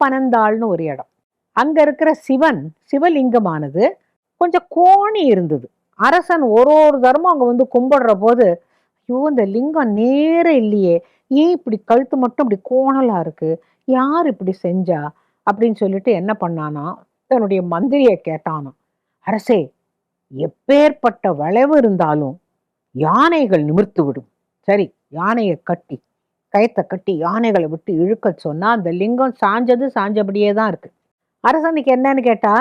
பனந்தாள்னு ஒரு இடம். அங்க இருக்கிற சிவன் சிவலிங்கமானது கொஞ்சம் கோணி இருந்தது. அரசன் ஒரு ஒரு தரமும் அங்க வந்து கும்பிடுற போது ஐயோ இந்த லிங்கம் நேர இல்லையே. ஏன் இப்படி கழுத்து மட்டும் இப்படி கோணலா இருக்கு? யார் இப்படி செஞ்சா? அப்படின்னு சொல்லிட்டு என்ன பண்ணானா தன்னுடைய மந்திரியை கேட்டானாம் அரசே எப்பேற்பட்ட வளைவு இருந்தாலும் யானைகள் நிமிர்த்து விடும் சரி யானையை கட்டி கயத்தை கட்டி யானைகளை விட்டு இழுக்க சொன்னா அந்த லிங்கம் சாஞ்சது சாஞ்சபடியே தான் இருக்கு. அரசனுக்கு என்னன்னு கேட்டா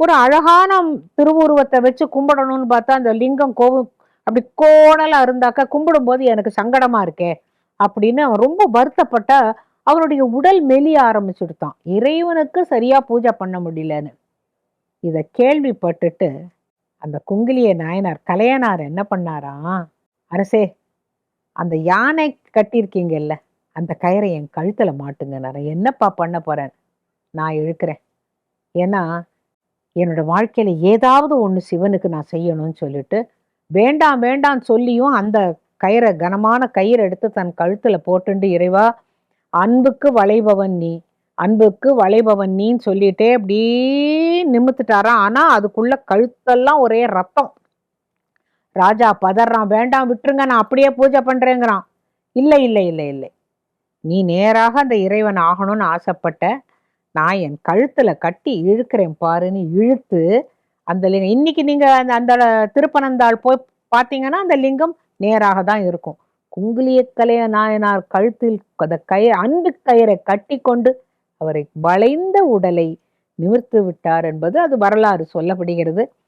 ஒரு அழகான திருவுருவத்தை வச்சு கும்பிடணும்னு பார்த்தா அந்த லிங்கம் கோவம் அப்படி கோணலா இருந்தாக்கா கும்பிடும்போது எனக்கு சங்கடமா இருக்கே அப்படின்னு அவன் ரொம்ப வருத்தப்பட்ட அவனுடைய உடல் மெலிய ஆரம்பிச்சுடுத்தான். இறைவனுக்கு சரியா பூஜை பண்ண முடியலன்னு. இத கேள்விப்பட்டுட்டு அந்த குங்கிலிய நாயனார் கலையனார் என்ன பண்ணாராம் அரசே அந்த யானை கட்டியிருக்கீங்கல்ல அந்த கயிறை என் கழுத்தில் மாட்டுங்க. நான் என்னப்பா பண்ண போகிறேன் நான் இழுக்கிறேன். ஏன்னா என்னோட வாழ்க்கையில் ஏதாவது ஒன்று சிவனுக்கு நான் செய்யணும்னு சொல்லிட்டு வேண்டாம் வேண்டாம் சொல்லியும் அந்த கயிறை கனமான கயிறை எடுத்து தன் கழுத்தில் போட்டுண்டு இறைவா அன்புக்கு வளைபவன் நீ அன்புக்கு வளைபவன் நீன்னு சொல்லிட்டே அப்படியே நிமித்துட்டாராம் ஆனால் அதுக்குள்ள கழுத்தெல்லாம் ஒரே ரத்தம். ராஜா பதறான் வேண்டாம் விட்டுருங்க நான் அப்படியே பூஜை பண்ணுறேங்கிறான் இல்லை இல்லை இல்லை இல்லை. நீ நேராக அந்த இறைவன் ஆகணும்னு ஆசைப்பட்ட நான் என் கழுத்தில் கட்டி இழுக்கிறேன் பாருன்னு இழுத்து அந்த லிங்கம் இன்னைக்கு நீங்கள் அந்த அந்த திருப்பனந்தாள் போய் பார்த்தீங்கன்னா அந்த லிங்கம் நேராக தான் இருக்கும். குங்குலிய கலைய நாயனார் கழுத்தில் அந்த கயிறு அன்பு கயிறை கட்டி கொண்டு அவரை வளைந்த உடலை நிமிர்த்து விட்டார் என்பது அது வரலாறு சொல்லப்படுகிறது.